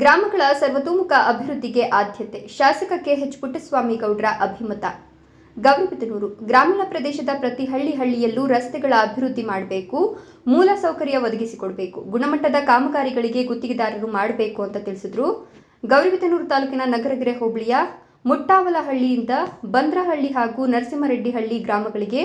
ಗ್ರಾಮಗಳ ಸರ್ವತೋಮುಖ ಅಭಿವೃದ್ಧಿಗೆ ಆದ್ಯತೆ. ಶಾಸಕ ಕೆಎಚ್ ಪುಟ್ಟಸ್ವಾಮಿ ಗೌಡ್ರ ಅಭಿಮತ. ಗೌರಿಬಿದನೂರು ಗ್ರಾಮೀಣ ಪ್ರದೇಶದ ಪ್ರತಿ ಹಳ್ಳಿ ಹಳ್ಳಿಯಲ್ಲೂ ರಸ್ತೆಗಳ ಅಭಿವೃದ್ಧಿ ಮಾಡಬೇಕು, ಮೂಲ ಸೌಕರ್ಯ ಒದಗಿಸಿಕೊಡಬೇಕು, ಗುಣಮಟ್ಟದ ಕಾಮಗಾರಿಗಳಿಗೆ ಗುತ್ತಿಗೆದಾರರು ಮಾಡಬೇಕು ಅಂತ ತಿಳಿಸಿದ್ರು. ಗೌರಿಬಿದನೂರು ತಾಲೂಕಿನ ನಗರಗೆರೆ ಹೋಬಳಿಯ ಮುಟ್ಟಾವಲಹಳ್ಳಿಯಿಂದ ಬಂದ್ರಹಳ್ಳಿ ಹಾಗೂ ನರಸಿಂಹರೆಡ್ಡಿಹಳ್ಳಿ ಗ್ರಾಮಗಳಿಗೆ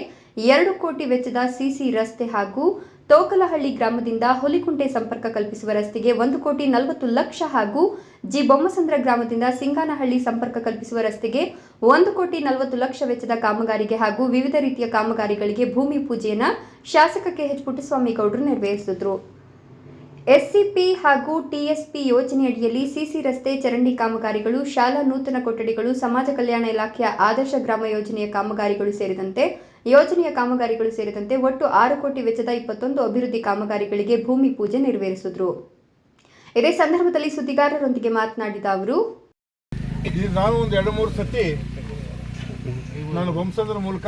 ಎರಡು ಕೋಟಿ ವೆಚ್ಚದ ಸಿಸಿ ರಸ್ತೆ ಹಾಗೂ ತೋಕಲಹಳ್ಳಿ ಗ್ರಾಮದಿಂದ ಹುಲಿಕುಂಟೆ ಸಂಪರ್ಕ ಕಲ್ಪಿಸುವ ರಸ್ತೆಗೆ ಒಂದು ಕೋಟಿ ನಲವತ್ತು ಲಕ್ಷ ಹಾಗೂ ಜಿ ಬೊಮ್ಮಸಂದ್ರ ಗ್ರಾಮದಿಂದ ಸಿಂಗಾನಹಳ್ಳಿ ಸಂಪರ್ಕ ಕಲ್ಪಿಸುವ ರಸ್ತೆಗೆ ಒಂದು ಕೋಟಿ ನಲವತ್ತು ಲಕ್ಷ ವೆಚ್ಚದ ಕಾಮಗಾರಿಗೆ ಹಾಗೂ ವಿವಿಧ ರೀತಿಯ ಕಾಮಗಾರಿಗಳಿಗೆ ಭೂಮಿ ಪೂಜೆಯನ್ನ ಶಾಸಕ ಕೆಎಚ್ ಪುಟ್ಟಸ್ವಾಮಿ ಗೌಡರು ನೆರವೇರಿಸಿದ್ರು. ಎಸ್ಸಿಪಿ ಹಾಗೂ ಟಿಎಸ್ಪಿ ಯೋಜನೆಯಡಿಯಲ್ಲಿ ಸಿಸಿ ರಸ್ತೆ ಚರಂಡಿ ಕಾಮಗಾರಿಗಳು, ಶಾಲಾ ನೂತನ ಕೊಠಡಿಗಳು, ಸಮಾಜ ಕಲ್ಯಾಣ ಇಲಾಖೆಯ ಆದರ್ಶ ಗ್ರಾಮ ಯೋಜನೆಯ ಕಾಮಗಾರಿಗಳು ಸೇರಿದಂತೆ ಯೋಜನೆಯ ಕಾಮಗಾರಿಗಳು ಸೇರಿದಂತೆ ಒಟ್ಟು ಆರು ಕೋಟಿ ವೆಚ್ಚದ ಇಪ್ಪತ್ತೊಂದು ಅಭಿವೃದ್ಧಿ ಕಾಮಗಾರಿಗಳಿಗೆ ಭೂಮಿ ಪೂಜೆ ನೆರವೇರಿಸಿದ್ರು. ಇದೇ ಸಂದರ್ಭದಲ್ಲಿ ಸುದ್ದಿಗಾರರೊಂದಿಗೆ ಮಾತನಾಡಿದ ಅವರು ನಾನು ಒಂದು ಎರಡು ಮೂರು ಸತಿ ನಾನು ಬೊಮ್ಮಸಂದ್ರ ಮೂಲಕ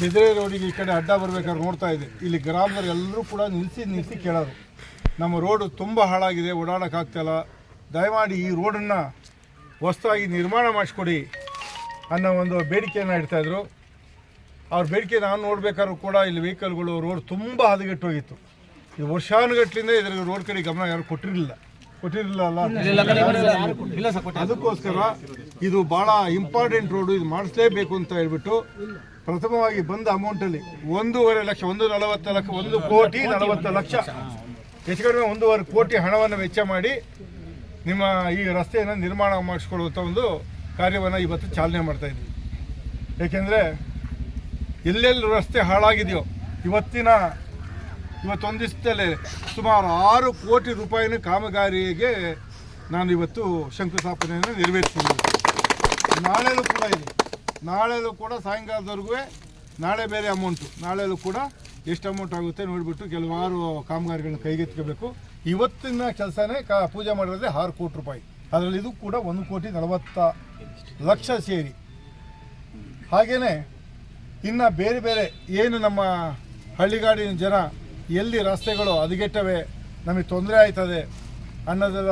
ಬೆದರೆ ರೋಡಿಗೆ ಈ ಕಡೆ ಅಡ್ಡ ಬರ್ಬೇಕಾದ್ರೆ ನೋಡ್ತಾ ಇದ್ದೆ. ಇಲ್ಲಿ ಗ್ರಾಮದವ್ರು ಎಲ್ಲರೂ ಕೂಡ ನಿಲ್ಲಿಸಿ ನಿಲ್ಲಿಸಿ ಕೇಳೋರು. ನಮ್ಮ ರೋಡು ತುಂಬ ಹಾಳಾಗಿದೆ ಓಡಾಡೋಕ್ಕಾಗ್ತಾಯಿಲ್ಲ ದಯಮಾಡಿ ಈ ರೋಡನ್ನು ಹೊಸದಾಗಿ ನಿರ್ಮಾಣ ಮಾಡಿಸ್ಕೊಡಿ ಅನ್ನೋ ಒಂದು ಬೇಡಿಕೆಯನ್ನು ಇಡ್ತಾಯಿದ್ರು ಅವ್ರ ಬೇಡಿಕೆ ನಾನು ನೋಡ್ಬೇಕಾದ್ರೂ ಕೂಡ ಇಲ್ಲಿ ವೆಹಿಕಲ್ಗಳು ರೋಡ್ ತುಂಬ ಹದಗೆಟ್ಟೋಗಿತ್ತು. ಇದು ವರ್ಷಾನುಗಟ್ಟಲಿಂದ ಇದ್ರ ರೋಡ್ ಕಡೆ ಗಮನ ಯಾರು ಕೊಟ್ಟಿರಲಿಲ್ಲ. ಕೊಟ್ಟಿರಲಿಲ್ಲ ಅಲ್ಲ? ಅದಕ್ಕೋಸ್ಕರ ಇದು ಭಾಳ ಇಂಪಾರ್ಟೆಂಟ್ ರೋಡು ಇದು ಮಾಡಿಸ್ಲೇಬೇಕು ಅಂತ ಹೇಳ್ಬಿಟ್ಟು ಪ್ರಥಮವಾಗಿ ಬಂದ ಅಮೌಂಟಲ್ಲಿ ಒಂದೂವರೆ ಲಕ್ಷ ಒಂದು ನಲವತ್ತು ಲಕ್ಷ ಒಂದು ಕೋಟಿ ನಲವತ್ತು ಲಕ್ಷ. ಹೆಚ್ಚು ಕಡಿಮೆ ಒಂದೂವರೆ ಕೋಟಿ ಹಣವನ್ನು ವೆಚ್ಚ ಮಾಡಿ ನಿಮ್ಮ ಈ ರಸ್ತೆಯನ್ನು ನಿರ್ಮಾಣ ಮಾಡಿಸ್ಕೊಳ್ಳುವಂಥ ಒಂದು ಕಾರ್ಯವನ್ನು ಇವತ್ತು ಚಾಲನೆ ಮಾಡ್ತಾ ಇದ್ದೀವಿ. ಏಕೆಂದರೆ ಎಲ್ಲೆಲ್ಲಿ ರಸ್ತೆ ಹಾಳಾಗಿದೆಯೋ, ಇವತ್ತಿನ ಇವತ್ತೊಂದು ಸುಮಾರು ಆರು ಕೋಟಿ ರೂಪಾಯಿನ ಕಾಮಗಾರಿಗೆ ನಾನು ಇವತ್ತು ಶಂಕುಸ್ಥಾಪನೆಯನ್ನು ನೆರವೇರಿಸಿದ್ದೀನಿ. ನಾಳೆಲೂ ಕೂಡ ಇದೆ. ನಾಳೆಲೂ ಕೂಡ ಸಾಯಂಕಾಲದವರೆಗೂ ನಾಳೆ ಬೇರೆ ಅಮೌಂಟು ನಾಳೆಲೂ ಕೂಡ ಎಷ್ಟು ಅಮೌಂಟ್ ಆಗುತ್ತೆ ನೋಡಿಬಿಟ್ಟು ಕೆಲವಾರು ಕಾಮಗಾರಿಗಳನ್ನ ಕೈಗೆತ್ಕೋಬೇಕು ಇವತ್ತಿನ ಕೆಲಸನೇ ಕ, ಪೂಜೆ ಮಾಡಿರೋದೇ ಆರು ಕೋಟಿ ರೂಪಾಯಿ. ಅದರಲ್ಲಿ ಇದು ಕೂಡ ಒಂದು ಕೋಟಿ ನಲವತ್ತ ಲಕ್ಷ ಸೇರಿ. ಹಾಗೆಯೇ ಇನ್ನು ಬೇರೆ ಬೇರೆ ಏನು ನಮ್ಮ ಹಳ್ಳಿಗಾಡಿನ ಜನ ಎಲ್ಲಿ ರಸ್ತೆಗಳು ಹದಗೆಟ್ಟವೆ, ನಮಗೆ ತೊಂದರೆ ಆಯ್ತದೆ ಅನ್ನೋದರ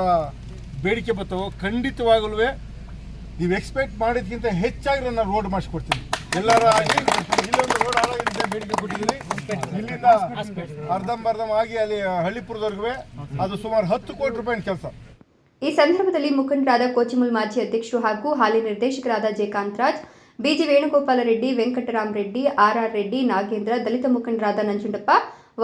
ಬೇಡಿಕೆ ಬರ್ತವೋ. ಖಂಡಿತವಾಗಲೂ ನೀವು ಎಕ್ಸ್ಪೆಕ್ಟ್ ಮಾಡಿದ್ಕಿಂತ ಹೆಚ್ಚಾಗಿ ನಾನು ರೋಡ್ ಮಾಡಿಸ್ಕೊಡ್ತೀನಿ. ಎಲ್ಲರ ಆಗಿ ಇಲ್ಲೊಂದು ರೋಡ್ ಹಾಳಾಗಿದೆ ಬೇಡಿಕೆ ಕೊಟ್ಟಿದ್ದೀನಿ ಇಲ್ಲಿಂದ ಅರ್ಧಂಬರ್ಧಂ ಆಗಿ ಅಲ್ಲಿ ಹಳ್ಳಿಪುರದವರೆಗೂ ಅದು ಸುಮಾರು ಹತ್ತು ಕೋಟಿ ರೂಪಾಯಿನ ಕೆಲಸ. ಈ ಸಂದರ್ಭದಲ್ಲಿ ಮುಖಂಡರಾದ ಕೋಚಿಮುಲ್ ಮಾಜಿ ಅಧ್ಯಕ್ಷರು ಹಾಗೂ ಹಾಲಿ ನಿರ್ದೇಶಕರಾದ J Kantharaj B G Venugopala Reddy, Venkatram Reddy R R Reddy, Nagendra, Dalit ಮುಖಂಡರಾದ ನಂಜುಂಡಪ್ಪ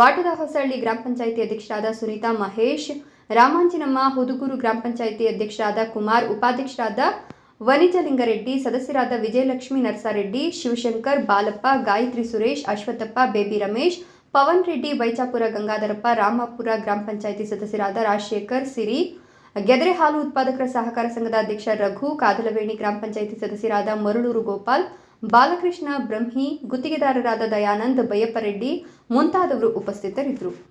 ವಾಟದ ಹೊಸಹಳ್ಳಿ ಗ್ರಾಮ ಪಂಚಾಯಿತಿ ಅಧ್ಯಕ್ಷರಾದ ಸುನೀತಾ ಮಹೇಶ್ ರಾಮಾಂಜಿನಮ್ಮ ಹುದುಗೂರು ಗ್ರಾಮ ಪಂಚಾಯಿತಿ ಅಧ್ಯಕ್ಷರಾದ ಕುಮಾರ್, ಉಪಾಧ್ಯಕ್ಷರಾದ ವನಿಜಲಿಂಗರೆಡ್ಡಿ, ಸದಸ್ಯರಾದ ವಿಜಯಲಕ್ಷ್ಮಿ ನರಸಾರೆಡ್ಡಿ, ಶಿವಶಂಕರ್, ಬಾಲಪ್ಪ, ಗಾಯತ್ರಿ ಸುರೇಶ್, ಅಶ್ವತ್ಥಪ್ಪ, ಬೇಬಿ ರಮೇಶ್, ಪವನ್ ರೆಡ್ಡಿ ಬೈಚಾಪುರ ಗಂಗಾಧರಪ್ಪ, ರಾಮಾಪುರ ಗ್ರಾಮ ಪಂಚಾಯಿತಿ ಸದಸ್ಯರಾದ ರಾಜಶೇಖರ್, ಸಿರಿ ಗೆದರೆ ಹಾಲು ಉತ್ಪಾದಕರ ಸಹಕಾರ ಸಂಘದ ಅಧ್ಯಕ್ಷ ರಘು, ಕಾದಲವೇಣಿ ಗ್ರಾಮ ಪಂಚಾಯಿತಿ ಸದಸ್ಯರಾದ ಮರಳೂರು ಗೋಪಾಲ್, ಬಾಲಕೃಷ್ಣ ಬ್ರಹ್ಮಿ, ಗುತ್ತಿಗೆದಾರರಾದ ದಯಾನಂದ್ ಬಯ್ಯಪ್ಪರೆಡ್ಡಿ ಮುಂತಾದವರು ಉಪಸ್ಥಿತರಿದ್ದರು.